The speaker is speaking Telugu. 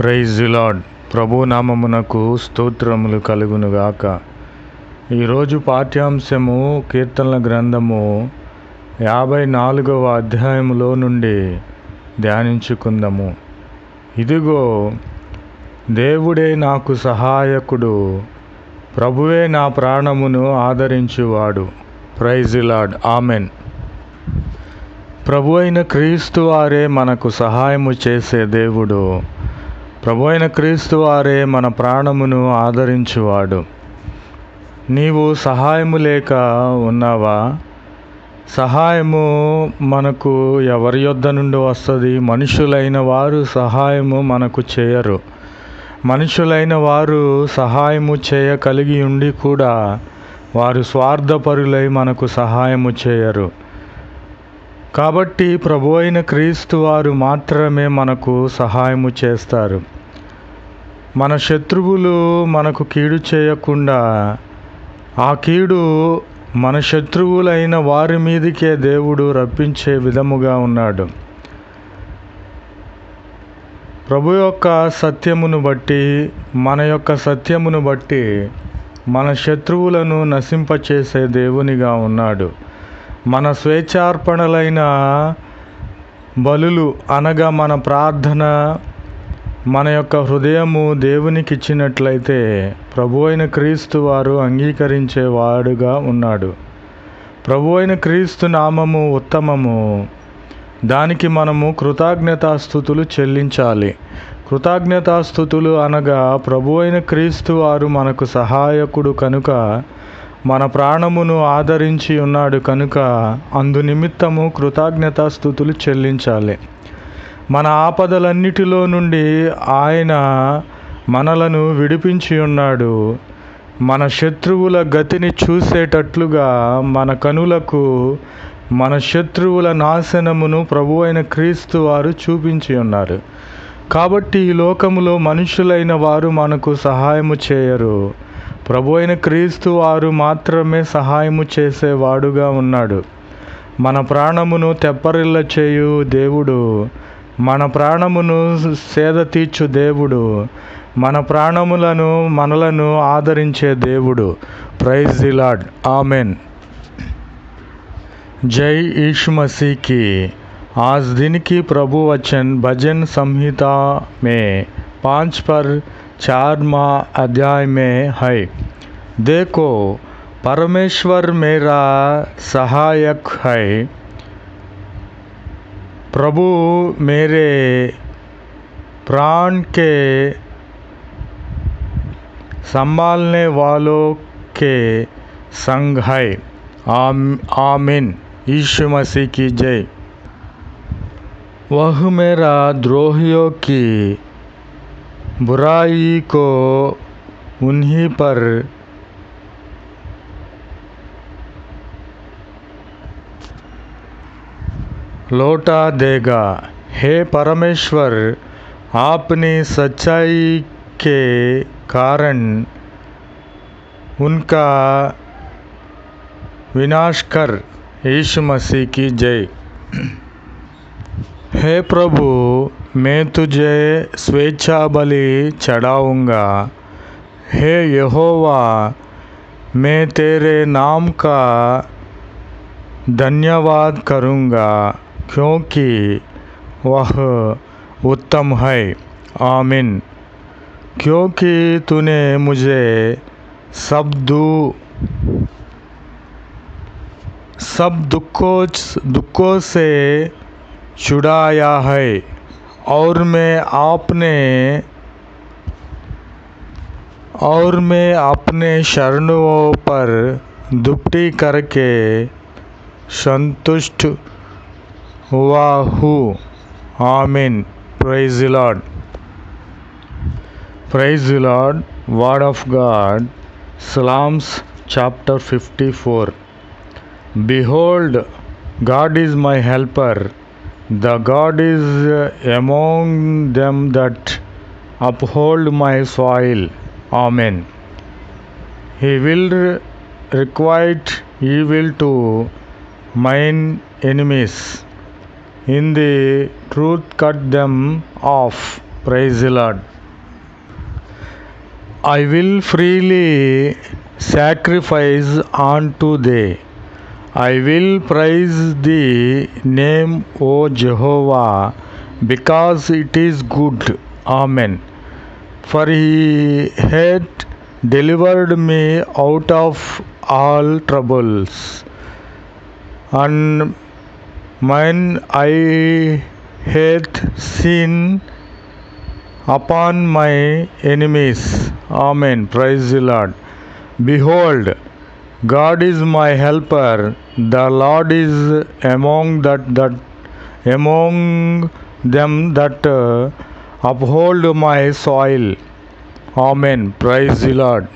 ప్రైజ్ లాడ్ ప్రభు నామమునకు స్తోత్రములు కలుగునుగాక. ఈరోజు పాఠ్యాంశము కీర్తనల గ్రంథము యాభై నాలుగవ అధ్యాయములో నుండి ధ్యానించుకుందాము. ఇదిగో దేవుడే నాకు సహాయకుడు ప్రభువే నా ప్రాణమును ఆదరించువాడు. Praise Lord amen. ప్రభు అయిన క్రీస్తు వారే మనకు సహాయము చేసే దేవుడు. ప్రభు అయిన క్రీస్తు వారే మన ప్రాణమును ఆదరించువాడు. నీవు సహాయము లేక ఉన్నావా? సహాయము మనకు ఎవరి యొద్ద నుండి వస్తుంది? మనుషులైన వారు సహాయము మనకు చేయరు. మనుషులైన వారు సహాయము చేయగలిగి ఉండి కూడా వారు స్వార్థపరులై మనకు సహాయము చేయరు. కాబట్టి ప్రభు అయిన క్రీస్తు వారు మాత్రమే మనకు సహాయము చేస్తారు. మన శత్రువులు మనకు కీడు చేయకుండా ఆ కీడు మన శత్రువులైన వారి మీదకే దేవుడు రప్పించే విధముగా ఉన్నాడు. ప్రభు యొక్క సత్యమును బట్టి మన యొక్క సత్యమును బట్టి మన శత్రువులను నశింపచేసే దేవునిగా ఉన్నాడు. మన స్వేచ్ఛార్పణలైన బలులు అనగా మన ప్రార్థన మన యొక్క హృదయము దేవునికి ఇచ్చినట్లయితే ప్రభు అయిన క్రీస్తు వారు అంగీకరించేవాడుగా ఉన్నాడు. ప్రభు అయిన క్రీస్తు నామము ఉత్తమము. దానికి మనము కృతజ్ఞతాస్థుతులు చెల్లించాలి. కృతజ్ఞతాస్థుతులు అనగా ప్రభు అయిన క్రీస్తు వారు మనకు సహాయకుడు కనుక మన ప్రాణమును ఆదరించి ఉన్నాడు కనుక అందు నిమిత్తము కృతజ్ఞతాస్థుతులు చెల్లించాలి. మన ఆపదలన్నిటిలో నుండి ఆయన మనలను విడిపించి ఉన్నాడు. మన శత్రువుల గతిని చూసేటట్లుగా మన కనులకు మన శత్రువుల నాశనమును ప్రభు అయిన క్రీస్తు వారు చూపించి ఉన్నారు. కాబట్టి ఈ లోకములో మనుషులైన వారు మనకు సహాయము చేయరు. ప్రభు అయిన క్రీస్తు వారు మాత్రమే సహాయము చేసేవాడుగా ఉన్నాడు మన ప్రాణమును తెప్పరిల్ల చేయు దేవుడు మన ప్రాణమును సేద తీర్చు దేవుడు మన ప్రాణములను మనలను ఆదరించే దేవుడు ప్రైజ్ ది లాడ్ ఆమెన్ जय यीशु मसीह की आज दिन की प्रभु वचन भजन संहिता में पाँच पर चार माह अध्याय में है। देखो, परमेश्वर मेरा सहायक है। प्रभु मेरे प्राण के संभालने वालों के संग है। आम, आमीन। यीशु मसीह की जय। वह मेरा द्रोहियों की बुराई को उन्हीं पर लौटा देगा। हे परमेश्वर, आपने सच्चाई के कारण उनका विनाश कर, यीशु मसीह की जय। हे प्रभु, मैं तुझे स्वेच्छा बलि चढ़ाऊँगा। हे यहोवा, मैं तेरे नाम का धन्यवाद करूँगा, क्योंकि वह उत्तम है। आमिन। क्योंकि तूने मुझे सब दू, सब दुखों दुखों से छुड़ाया है और मैं आपने और मैं अपने शरणों पर दुपटी करके संतुष्ट हुआ हूँ। आमीन। Praise Lord praise Lord word of God Psalms chapter 54 Behold, God is my helper. The God is uh, among them that uphold my soil. Amen. He will requite evil to mine enemies. In the truth, cut them off. Praise the Lord. I will freely sacrifice unto thee. I will praise the name, O Jehovah, because it is good. Amen. For he hath delivered me out of all troubles, and mine I hath seen upon my enemies. Amen. Praise the Lord. Behold, God is my helper. The Lord is among that that among them that uh, uphold my soil. Amen. Praise the Lord.